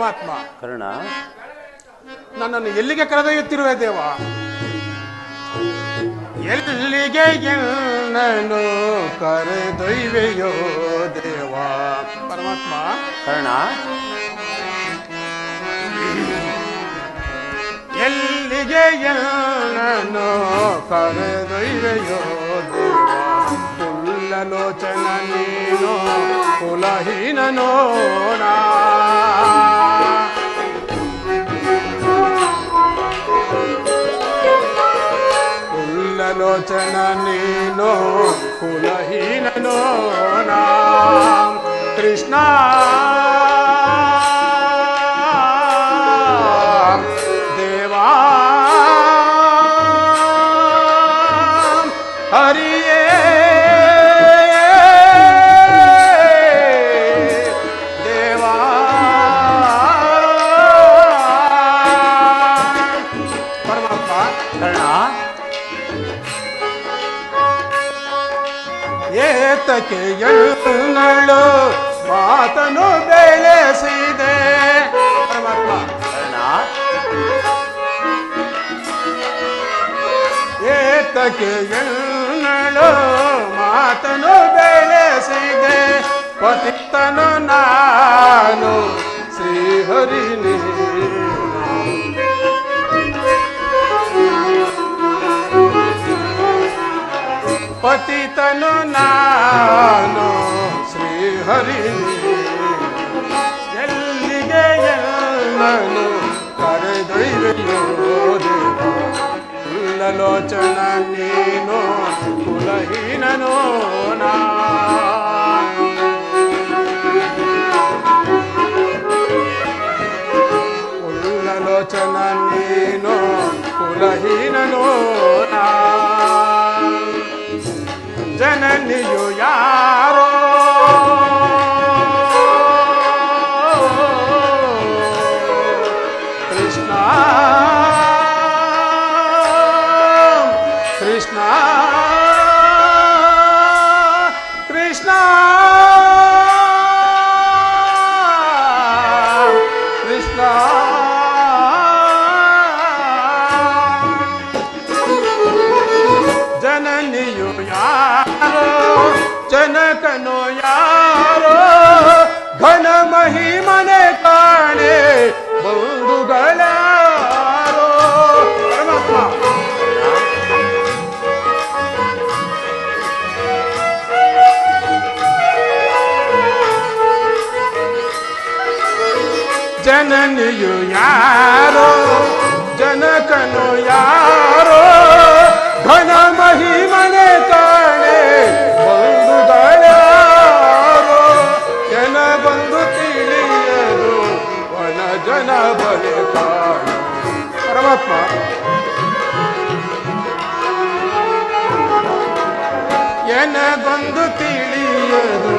ಪರಮಾತ್ಮ. ಕರ್ಣ. ನನ್ನನ್ನು ಎಲ್ಲಿಗೆ ಕರೆದೊಯ್ಯುತ್ತಿರುವೆ ದೇವ? ಎಲ್ಲಿಗೆ ಎನ್ನನು ಕರೆದೊಯ್ವೆಯೋ ದೇವ? ಪರಮಾತ್ಮ. ಕರ್ಣ. ಎಲ್ಲಿಗೆ ಎನ್ನನು ಕರೆದೊಯ್ವೆಯೋ ದೇವ? ಕುಲ್ಲಲೋಚನ ನೀನು ಕುಲಹೀನನೋ ನಾ. ಕುಲ್ಲಲೋಚನ ನೀನು ಕುಲಹೀನನೋ ನಾ ಕೃಷ್ಣ. ಏತಕ್ಕೆ ಎನ್ನಳು ಮಾತನು ಬೆಳೆಸಿದೆ. ಏತಕ್ಕೆ ಎನ್ನಳು ಮಾತನು ಬೆಳೆಸಿದೆ. ಪತಿತನು ನಾನು ಶ್ರೀಹರಿ ನೀನು. ಪತಿತನು ನಾನು ಶ್ರೀಹರಿ ನೀನು. ಎಲ್ಲಿಗೆ ಎಲ್ಲನು ಕರೆದೊಯ್ವೆಯೋ ದೇವ ಕುಲ್ಲಲೋಚನ ನೀನು ಕುಲಹೀನನೋ ನಾ ಕುಲ್ಲಲೋಚನ ನೀನು ಕುಲಹೀನನೋ ನಾ ಜನನಿಯು ಯಾರೋ ಕೃಷ್ಣ ಕೃಷ್ಣ ಜನನಿಯು ಯಾರೋ? ಜನಕನು ಯಾರೋ? ಘನ ಮಹಿಮನೆ ಕಾಣೆ ಬಂಧುಗಳಾರೋ ಜನ ಬಂದು ತಿಳಿಯದು ವನ ಜನ ಬಲೆ ಪರಮಾತ್ಮ. ಎನಗೊಂದು ತಿಳಿಯದು ವನ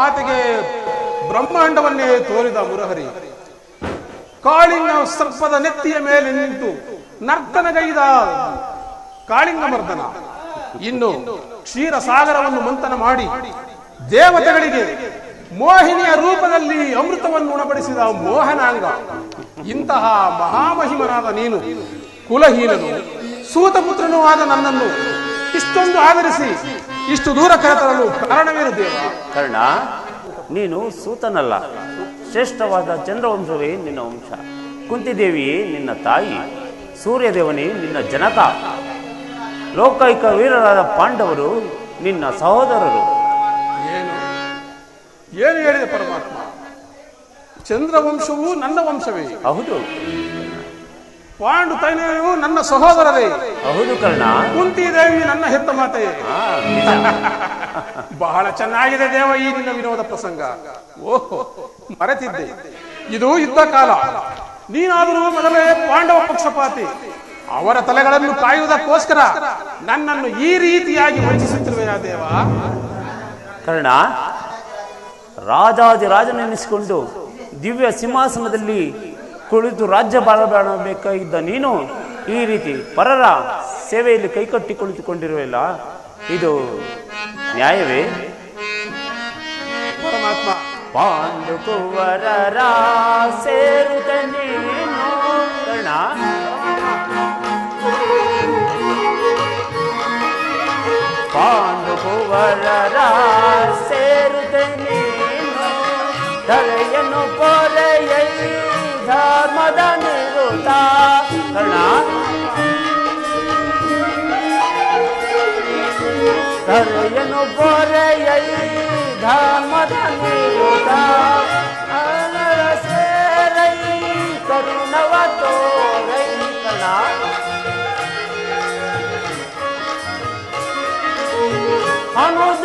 ಮಾತಿಗೆ ಬ್ರಹ್ಮಾಂಡವನ್ನೇ ತೋರಿದ ಮುರಹರಿ. ಕಾಳಿಂಗ ಸರ್ಪದ ನೆತ್ತಿಯ ಮೇಲೆ ನಿಂತು ನರ್ತನಗೈದ ಕಾಳಿಂಗ ಮರ್ದನ ಇನ್ನು ಕ್ಷೀರ ಸಾಗರವನ್ನು ಮಂಥನ ಮಾಡಿ ದೇವತೆಗಳಿಗೆ ಮೋಹಿನಿಯ ರೂಪದಲ್ಲಿ ಅಮೃತವನ್ನು ಉಣಬಡಿಸಿದ ಮೋಹನಾಂಗ. ಇಂತಹ ಮಹಾಮಹಿಮನಾದ ನೀನು, ಕುಲಹೀನನು, ಸೂತಪುತ್ರನೂ ಆದ ನನ್ನನ್ನು ಇಷ್ಟೊಂದು ಆದರಿಸಿ ಇಷ್ಟು ದೂರ ಕರೆತರಲು ಕಾರಣವೇನು ದೇವ ಕರ್ಣ ನೀನು ಸೂತನಲ್ಲ. ಶ್ರೇಷ್ಠವಾದ ಚಂದ್ರವಂಶವೇ ನಿನ್ನ ವಂಶ. ಕುಂತಿದೇವಿಯೇ ನಿನ್ನ ತಾಯಿ. ಸೂರ್ಯದೇವನೇ ನಿನ್ನ ಜನಕ ಲೋಕೈಕ ವೀರರಾದ ಪಾಂಡವರು ನಿನ್ನ ಸಹೋದರರು. ಏನು? ಏನು ಹೇಳಿದೆ ಪರಮಾತ್ಮ? ಚಂದ್ರವಂಶವು ನನ್ನ ವಂಶವೇ. ಹೌದು. ಪಾಂಡು ತೈನೆಯು ನನ್ನ ಸಹೋದರರೇ. ಹೌದು ಕರ್ಣ. ಕುಂತಿ ದೇವಿ ನನ್ನ ಹೆತ್ತ ಮಾತೆ. ಆ, ಬಹಳ ಚೆನ್ನಾಗಿದೆ ದೇವ ಈ ನಿನ್ನ ವಿನೋದ ಪ್ರಸಂಗ. ಓಹೋ ಮರೆತಿದ್ದೆ. ಇದು ಯುದ್ಧ ಕಾಲ. ನೀನಾದರೂ ಮೊದಲೇ ಪಾಂಡವ ಪಕ್ಷಪಾತಿ. ಅವರ ತಲೆಗಳನ್ನು ಕಾಯುವುದಕ್ಕೋಸ್ಕರ ನನ್ನನ್ನು ಈ ರೀತಿಯಾಗಿ ವಂಚಿಸುತ್ತಿರುವೆಯಾ ದೇವ? ಕರ್ಣ ರಾಜಾದಿ ರಾಜನೆನಿಸಿಕೊಂಡು ದಿವ್ಯ ಸಿಂಹಾಸನದಲ್ಲಿ ಕುಳಿತು ರಾಜ್ಯ ಬಾಳಬೇಕಾಗಿದ್ದ ನೀನು ಈ ರೀತಿ ಪರರ ಸೇವೆಯಲ್ಲಿ ಕೈಕಟ್ಟಿ ಕುಳಿತುಕೊಂಡಿರುವಲ್ಲ ಇದು ನ್ಯಾಯವೇ? ಪರಮಾತ್ಮ. ಪಾಂಡು ಕುವರರ ಸೇರುತ್ತ ನೀನು ಕರ್ಣ. ધરયનો બોરે ધામ ધનુરસે રહી કરુણવા તો રહી કલા. અનુદ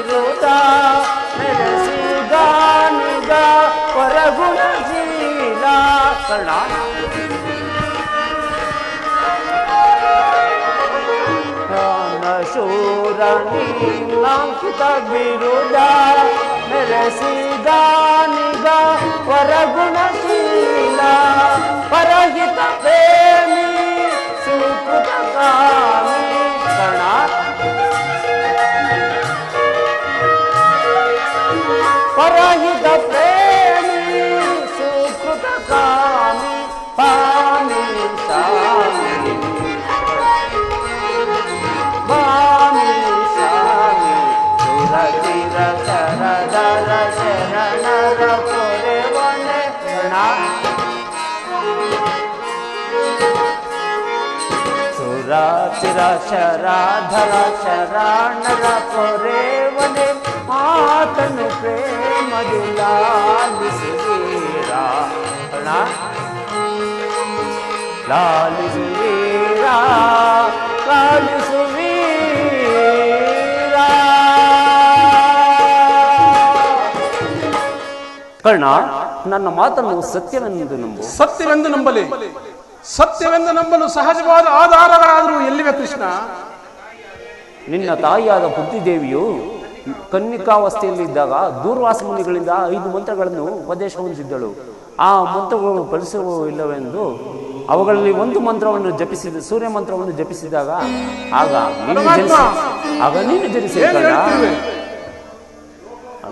ಕೊರೆ ಮನೆ ಆತನು ಪ್ರೇಮದಿ ಲಾಲಿಸಿದ ಕರ್ಣ ರಾನ ಶೂರ ನೀನಾಂಕಿತ ವಿರುದ್ಧ ಮೆರೆಸಿದ ನಿಗ ಪರಗುಣಶೀಲ ಕರ್ಣ ರಾನ ಶೂರ ನೀನಾಂಕಿತ ವಿರುದ್ಧ ಮೆರೆಸಿದ ನಿಗ ಪರಗುಣಶೀಲ ಪರಹಿತ ಪ್ರೇಮಿ ಸುಕೃತ ಕಾಮಿ परहित प्रेमी सुकृत कामी पाणी सामी पाणी सामी सुरगिर सरदर शरण पुरे वने म्हणा सुरा तिरा शरा धरा शरा वने ಮಾತನು ಪ್ರೇಮದಿ ಲಾಲಿಸುವೀರ ಅಣ್ಣ? ಲಾಲಿಸುವೀರ? ಕರ್ಣ ನನ್ನ ಮಾತನ್ನು ಸತ್ಯವೆಂದು ನಂಬು. ಸತ್ಯವೆಂದು ನಂಬಲಿ. ಸತ್ಯವೆಂದು ನಂಬಲು ಸಹಜವಾದ ಆಧಾರಗಳಾದರೂ ಎಲ್ಲಿವೆ ಕೃಷ್ಣ? ನಿನ್ನ ತಾಯಿಯಾದ ಬುದ್ಧಿದೇವಿಯು ಕನ್ನಿಕಾವಸ್ಥೆಯಲ್ಲಿದ್ದಾಗ ದೂರ್ವಾಸ ಮುನಿಗಳಿಂದ ಐದು ಮಂತ್ರಗಳನ್ನು ಉಪದೇಶ ಹೊಂದಿದ್ದಳು ಆ ಮಂತ್ರಗಳು ಫಲಿಸುವೋ ಇಲ್ಲವೆಂದು ಅವುಗಳಲ್ಲಿ ಒಂದು ಮಂತ್ರವನ್ನು ಜಪಿಸಿದ ಸೂರ್ಯ ಮಂತ್ರವನ್ನು ಜಪಿಸಿದಾಗ ಆಗ ನೀನು ಜನಿಸಿ ಆಗ ನೀನು ಜನಿಸಿ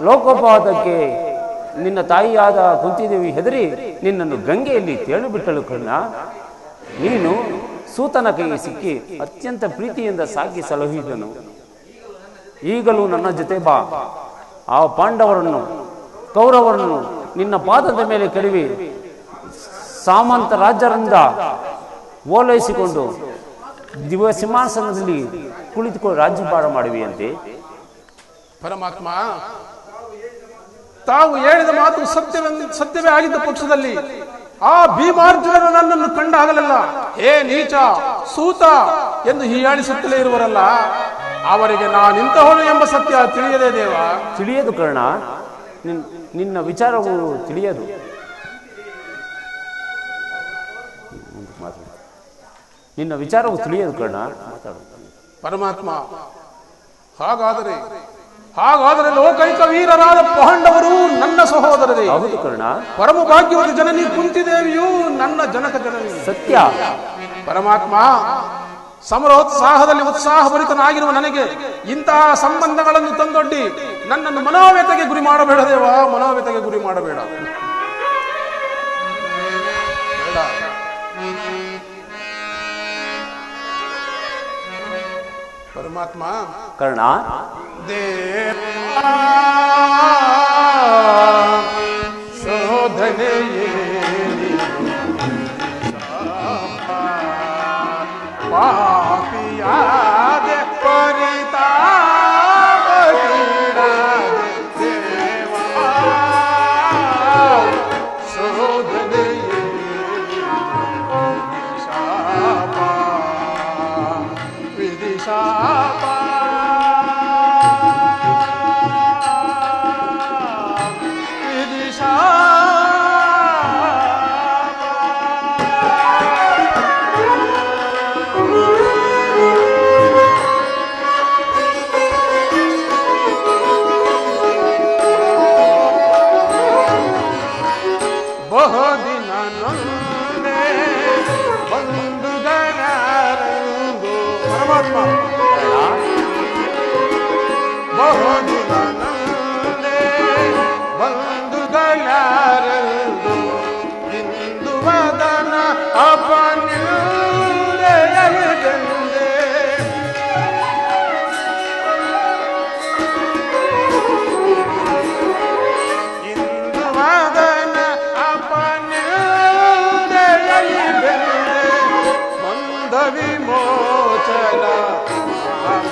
ಲೋಕೋಪವಾದಕ್ಕೆ ನಿನ್ನ ತಾಯಿಯಾದ ಕುಂತಿದೇವಿ ಹೆದರಿ ನಿನ್ನನ್ನು ಗಂಗೆಯಲ್ಲಿ ತೇಳು ಬಿಟ್ಟಳು ಕಣ್ಣ. ನೀನು ಸೂತನ ಕೈಗೆ ಸಿಕ್ಕಿ ಅತ್ಯಂತ ಪ್ರೀತಿಯಿಂದ ಸಾಕಿ ಸಲಹಿದನು. ಈಗಲೂ ನನ್ನ ಜೊತೆ ಬಾ. ಆ ಪಾಂಡವರನ್ನು, ಕೌರವರನ್ನು ನಿನ್ನ ಪಾದದ ಮೇಲೆ ಕಡಿವಿ ಸಾಮಂತ ರಾಜರಿಂದ ಓಲೈಸಿಕೊಂಡು ದಿವ ಸಿಂಹಾಸನದಲ್ಲಿ ಕುಳಿತುಕೊಂಡು ರಾಜ್ಯಭಾರ ಮಾಡುವಿಯಂತೆ. ಪರಮಾತ್ಮ, ತಾವು ಹೇಳಿದ ಮಾತು ಸತ್ಯವೆಂದು ಸತ್ಯವೇ ಆಗಿದ್ದ ಪಕ್ಷದಲ್ಲಿ ಆ ಭೀಮಾರ್ಜುನರು ನನ್ನನ್ನು ಕಂಡಾಗಲಲ್ಲ ಹೇ ನೀಚ, ಸೂತ ಎಂದು ಹೀಯಾಳಿಸುತ್ತಲೇ ಇರುವರಲ್ಲ. ಅವರಿಗೆ ನಾನಿಂತಹವನು ಎಂಬ ಸತ್ಯ ತಿಳಿಯದೆ ದೇವ. ತಿಳಿಯದು ಕರ್ಣ. ನಿನ್ನ ವಿಚಾರವು ತಿಳಿಯದು. ನಿನ್ನ ವಿಚಾರವು ತಿಳಿಯದು ಕರ್ಣ. ಮಾತಾಡು ಪರಮಾತ್ಮ ಹಾಗಾದರೆ ಹಾಗಾದರೆ ಲೋಕೈಕ ವೀರರಾದ ಪಾಂಡವರು ನನ್ನ ಸಹೋದರರೇ. ಹೌದು ಕರ್ಣ. ಪರಮ ಭಾಗ್ಯವತಿ ಜನನಿ ಕುಂತಿದೇವಿಯು ನನ್ನ ಜನಕ ಜನನಿ. ಸತ್ಯ. ಪರಮಾತ್ಮ ಸಮರೋತ್ಸಾಹದಲ್ಲಿ ಉತ್ಸಾಹಭರಿತನಾಗಿರುವ ನನಗೆ ಇಂತಹ ಸಂಬಂಧಗಳನ್ನು ತಂದೊಡ್ಡಿ ನನ್ನನ್ನು ಮನೋವ್ಯತೆಗೆ ಗುರಿ ಮಾಡಬೇಡ ದೇವ ಮನೋವ್ಯತೆಗೆ ಗುರಿ ಮಾಡಬೇಡ. ಪರಮಾತ್ಮ ಕರ್ಣ. ದೇವ ಶೋಧನೆಯೇ Shabbat.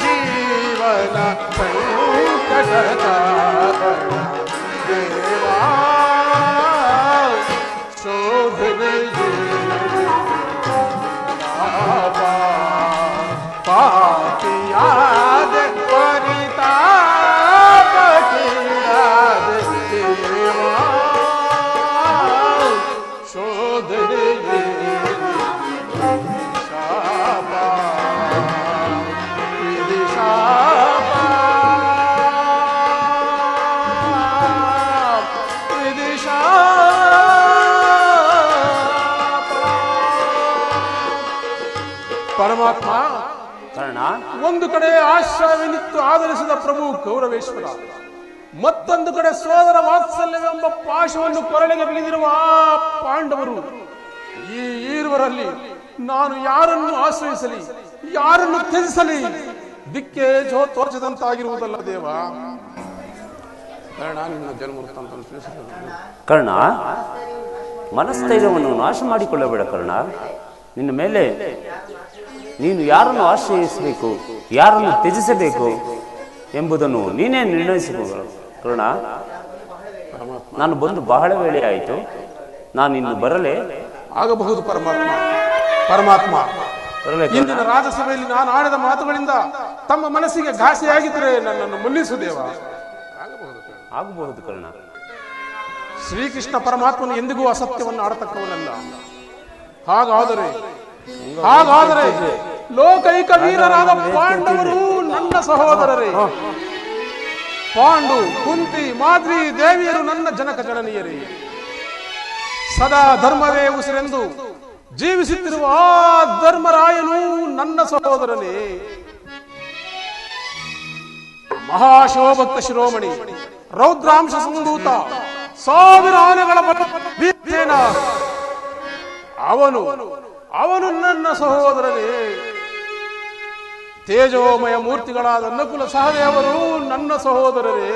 ಜೀವಿಸಲೇ ಬರಿ ಸಹೋದರರೊಡಗೂಡಿ ಹೌದು ಕರ್ಣ ಪರಮಾತ್ಮ ಕರ್ಣ? ಒಂದು ಕಡೆ ಆಶ್ರಯವೆನಿತ್ತು ಆಧರಿಸಿದ ಪ್ರಭು ಗೌರವೇಶ್ವರ ಮತ್ತೊಂದು ಕಡೆ ಸೋದರ ವಾತ್ಸಲ್ಯವೆಂಬ ಪಾಶವನ್ನು ಕೊರಳಿಗೆ ಬಿಗಿದಿರುವ ಆ ಪಾಂಡವರು. ಈ ಈರುವರಲ್ಲಿ ನಾನು ಯಾರನ್ನು ಆಶ್ರಯಿಸಲಿ ಯಾರನ್ನು ತ್ಯಜಿಸಲಿ? ದಿಕ್ಕೆ ಜೋ ತೋಚದಂತಾಗಿರುವುದಲ್ಲ ದೇವ. ಕಾರಣ ಮನಸ್ಥೈರ್ಯವನ್ನು ನಾಶ ಮಾಡಿಕೊಳ್ಳಬೇಡ ಕರ್ಣ. ನಿನ್ನ ಮೇಲೆ ನೀನು ಯಾರನ್ನು ಆಶ್ರಯಿಸಬೇಕು ಯಾರನ್ನು ತ್ಯಜಿಸಬೇಕು ಎಂಬುದನ್ನು ನೀನೇ ನಿರ್ಣಯಿಸಬೇಕು ಕರ್ಣ. ನಾನು ಬಂದು ಬಹಳ ವೇಳೆ ಆಯಿತು. ನಾನು ಇನ್ನು ಬರಲೇ ಆಗಬಹುದು ಪರಮಾತ್ಮ. ಪರಮಾತ್ಮ. ಇಂದಿನ ರಾಜಸಭೆಯಲ್ಲಿ ನಾನು ಆಡಿದ ಮಾತುಗಳಿಂದ ತಮ್ಮ ಮನಸ್ಸಿಗೆ ಘಾಸಿಯಾಗಿದ್ದರೆ ನನ್ನನ್ನು ಮುನ್ನಿಸು ದೇವ. ಆಗಬಹುದು ಕರ್ಣ ಶ್ರೀಕೃಷ್ಣ ಪರಮಾತ್ಮನು ಎಂದಿಗೂ ಅಸತ್ಯವನ್ನು ಆಡತಕ್ಕವನಲ್ಲ. ಹಾಗಾದರೆ ಹಾಗಾದರೆ ಲೋಕೈಕ ವೀರರಾದ ಪಾಂಡವರು ನನ್ನ ಸಹೋದರರೇ. ಪಾಂಡು, ಕುಂತಿ, ಮಾದ್ರಿ ದೇವಿಯರು ನನ್ನ ಜನಕ ಜನನೀಯರೇ. ಸದಾ ಧರ್ಮವೇ ಉಸಿರೆಂದು ಜೀವಿಸುತ್ತಿರುವ ಆ ಧರ್ಮರಾಯನು ನನ್ನ ಸಹೋದರನೇ. ಮಹಾಶಿವಭಕ್ತ ಶಿರೋಮಣಿ ರೌದ್ರಾಂಶ ಸಂದೂತ ಸಾವಿರ ಆನೆಗಳ ಅವನು ಅವನು ನನ್ನ ಸಹೋದರನೇ. ತೇಜೋಮಯ ಮೂರ್ತಿಗಳಾದ ನಕುಲ ಸಹದೇವರು ನನ್ನ ಸಹೋದರರೇ.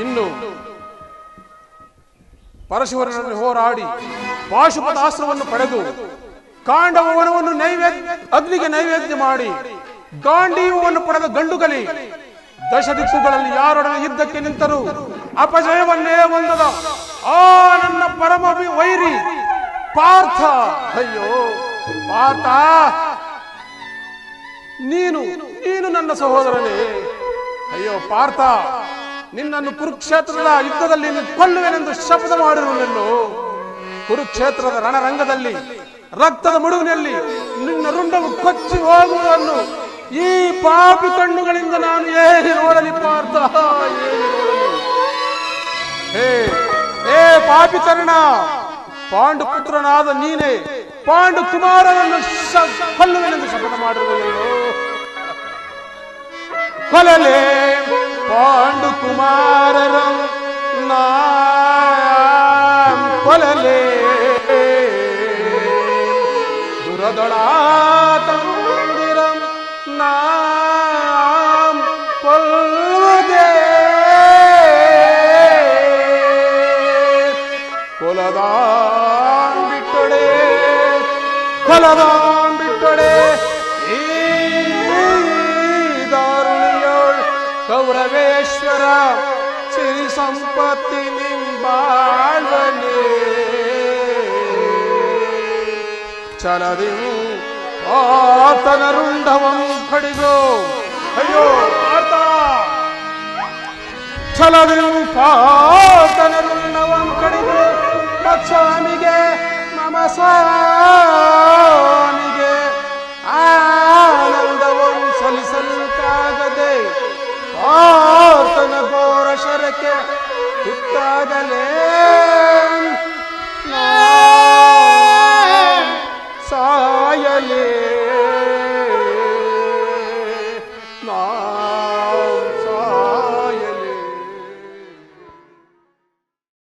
ಇನ್ನು ಪರಶುವರನಲ್ಲಿ ಹೋರಾಡಿ ಪಾಶುಪತಾಸ್ತ್ರವನ್ನು ಪಡೆದು ಕಾಂಡವನವನ್ನು ನೈವೇದ್ಯ ಅಗ್ನಿಗೆ ನೈವೇದ್ಯ ಮಾಡಿ ಗಾಂಡೀವವನ್ನು ಪಡೆದ ಗಂಡುಗಲಿ ದಶ ದಿಕ್ಕುಗಳಲ್ಲಿ ಯಾರೊಡನೆ ಯುದ್ಧಕ್ಕೆ ನಿಂತರು? ಅಪಜಯವನ್ನೇ ಹೊಂದದ. ಆ ನನ್ನ ಪರಮ ವೈರಿ ಪಾರ್ಥ. ಅಯ್ಯೋ, ಪಾರ್ಥ. ನೀನು ನೀನು ನನ್ನ ಸಹೋದರನೇ. ಅಯ್ಯೋ, ಪಾರ್ಥ. ನಿನ್ನನ್ನು ಕುರುಕ್ಷೇತ್ರದ ಯುದ್ಧದಲ್ಲಿ ಕೊಲ್ಲುವೆನೆಂದು ಶಪಥ ಮಾಡಿರುವುದನ್ನು ಕುರುಕ್ಷೇತ್ರದ ರಣರಂಗದಲ್ಲಿ, ರಕ್ತದ ಮುಡುವಿನಲ್ಲಿ ನಿನ್ನ ರುಂಡವು ಕೊಚ್ಚಿ ಹೋಗುವುದನ್ನು ಈ ಪಾಪಿ ಕಣ್ಣುಗಳಿಂದ ನಾನು ಹೇಗೆ ನೋಡಲಿ ಪಾರ್ಥ. ಹೇ ಏ ಪಾಪಿ ಚರಣ ಪಾಂಡು ಪುತ್ರನಾದ ನೀನೇ, ಪಾಂಡು ಕುಮಾರನನ್ನು ಕೊಲ್ಲುವೆನೆಂದು ಶಪಥ ಮಾಡಿರುವೆಯೋ ಕೊಲಲೆ, ಪಾಂಡು ಕುಮಾರರ ಕೊಲಲೆ. ದುರದೊಳಾತಂದಿರಂ ಕೊಲದಾಂ ಬಿಟ್ಟೊಡೆ. ಈ ದಾರುಣಿಯೋಳ್ ಕೌರವೇಶ್ವರ ಸಿರಿ ಸಂಪತ್ತಿ ನಿಂಬಾಳ್ವನೆ ಚಲದಿ ಆತನ ರುಂಡವಂ ಕಡಿಗೋ. ಅಯ್ಯೋ, ಆತ. ಕಡಿಗೋ. ಪಾತನ ರುಂಡವಂ ಶರಕ್ಕೆ ತುತ್ತಾಗಲೇ ಸಾಯಲೇ.